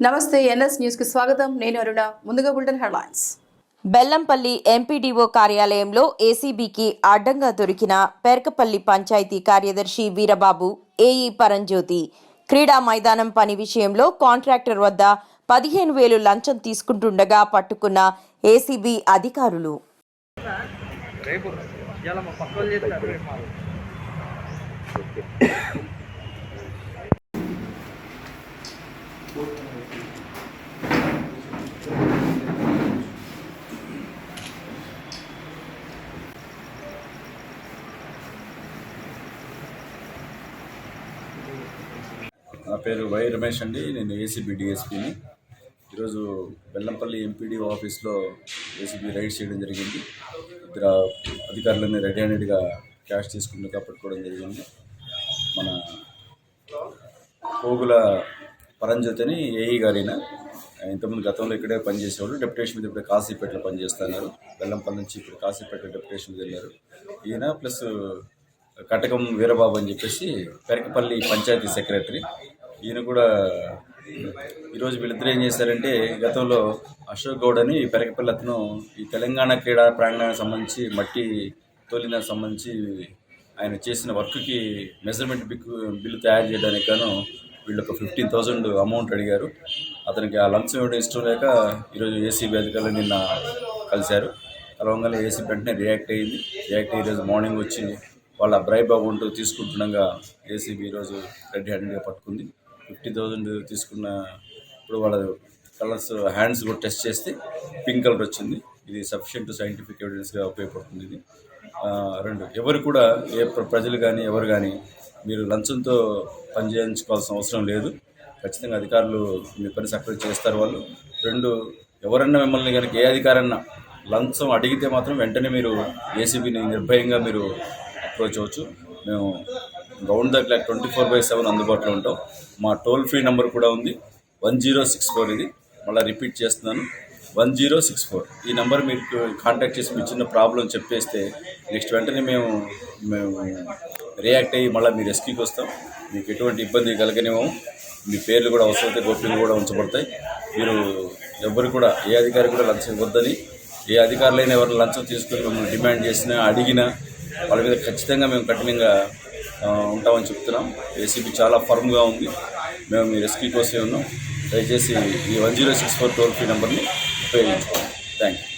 నమస్తే ఎన్ఎస్ న్యూస్కి స్వాగతం. నేను అరుణ. ముందుగా బులెటిన్ హెడ్లైన్స్. బెల్లంపల్లి ఎంపీడీఓ కార్యాలయంలో ఏసీబీకి అడ్డంగా దొరికిన పెరకపల్లి పంచాయతీ కార్యదర్శి వీరబాబు ఏఈ పరంజ్యోతి. క్రీడా మైదానం పని విషయంలో కాంట్రాక్టర్ వద్ద పదిహేను వేలు లంచం తీసుకుంటుండగా పట్టుకున్న ఏసీబీ అధికారులు. రేపు ఇవాళ మా పక్క వాళ్ళు చేస్తారు రేపు మాకు నా పేరు వై రమేష్ అండి. నేను ఏసీబీ డిఎస్పీని ఈరోజు బెల్లంపల్లి ఎంపీడీ ఆఫీస్లో ఏసీబీ రైడ్ చేయడం జరిగింది. ఇద్దరు అధికారులని రెడీ హ్యాండెడ్గా క్యాష్ తీసుకుని పట్టుకోవడం జరిగింది. మన పోగుల పరంజ్యోతిని ఏఈ గారిన. ఇంతకుముందు గతంలో ఇక్కడే పనిచేసేవాళ్ళు. డెప్యుటేషన్ మీద ఇప్పుడు కాశీపేటలో పనిచేస్తున్నారు. బెల్లంపల్లి నుంచి ఇప్పుడు కాశీపేట డెప్యుటేషన్ మీద వెళ్ళారు. ఈయన ప్లస్ కటకం వీరబాబు అని చెప్పేసి పెరకపల్లి పంచాయతీ సెక్రటరీ. ఈయన కూడా ఈరోజు వీళ్ళిద్దరు ఏం చేశారంటే గతంలో అశోక్ గౌడ్ అని పెరకపల్లి అతను ఈ తెలంగాణ క్రీడా ప్రాంగణానికి సంబంధించి మట్టి తోలినానికి సంబంధించి ఆయన చేసిన వర్క్కి మెజర్మెంట్ బిక్ బిల్లు తయారు చేయడానికి గాను వీళ్ళు ఒక ఫిఫ్టీన్ థౌజండ్ అమౌంట్ అడిగారు. అతనికి ఆ లంచం ఇవ్వడం ఇష్టం లేక ఈరోజు ఏసీబీ అధికారులు నిన్న కలిశారు. కలవంగానే ఏసీబీ వెంటనే రియాక్ట్ అయ్యింది రియాక్ట్ అయ్యి ఈరోజు మార్నింగ్ వచ్చి వాళ్ళ బ్రైబ్ అమౌంట్ తీసుకుంటుండగా ఏసీబీ ఈరోజు రెడ్ హ్యాండ్గా పట్టుకుంది. ఫిఫ్టీ థౌజండ్ తీసుకున్న ఇప్పుడు వాళ్ళ కలర్స్ హ్యాండ్స్ కూడా టెస్ట్ చేస్తే పింక్ కలర్ వచ్చింది. ఇది సఫిషియంట్ సైంటిఫిక్ ఎవిడెన్స్గా ఉపయోగపడుతుంది ఇది. రెండు ఎవరు కూడా ఏ ప్రజలు కానీ ఎవరు కానీ మీరు లంచంతో పని చేయించుకోవాల్సిన అవసరం లేదు. ఖచ్చితంగా అధికారులు మీ పని సక్రమంగా చేస్తారు వాళ్ళు. రెండు ఎవరన్నా మిమ్మల్ని కనుక ఏ అధికారన్నా లంచం అడిగితే మాత్రం వెంటనే మీరు ఏసీబీని నిర్భయంగా మీరు అప్రోచ్ అవ్వచ్చు. మేము రౌండ్ దగ్గర ట్వంటీ ఫోర్ బై సెవెన్ అందుబాటులో ఉంటాం. మా టోల్ ఫ్రీ నెంబర్ కూడా ఉంది. వన్ జీరో సిక్స్ ఫోర్ ఇది. మళ్ళీ రిపీట్ చేస్తున్నాను. One zero six four. ఈ నెంబర్ మీరు కాంటాక్ట్ చేసి మీ చిన్న ప్రాబ్లం చెప్పేస్తే నెక్స్ట్ వెంటనే మేము మేము రియాక్ట్ అయ్యి మళ్ళీ మీ రెస్క్యూకి వస్తాం. మీకు ఎటువంటి ఇబ్బంది కలగనివ్వము. మీ పేర్లు కూడా అవసరమైతే గోప్యంగా కూడా ఉంచబడతాయి. మీరు ఎవరు కూడా ఏ అధికారి కూడా లంచం ఇవ్వద్దని ఏ అధికారులైనా ఎవరు లంచం తీసుకొని మిమ్మల్ని డిమాండ్ చేసినా అడిగినా వాళ్ళ మీద ఖచ్చితంగా మేము కఠినంగా ఉంటామని చెప్తున్నాం. ఏసీబీ చాలా ఫర్మ్గా ఉంది. మేము మీ రెస్క్యూ కోసమే ఉన్నాం. దయచేసి ఈ one zero six four toll free నెంబర్ని ఉపయోగించుకోండి. Thank you.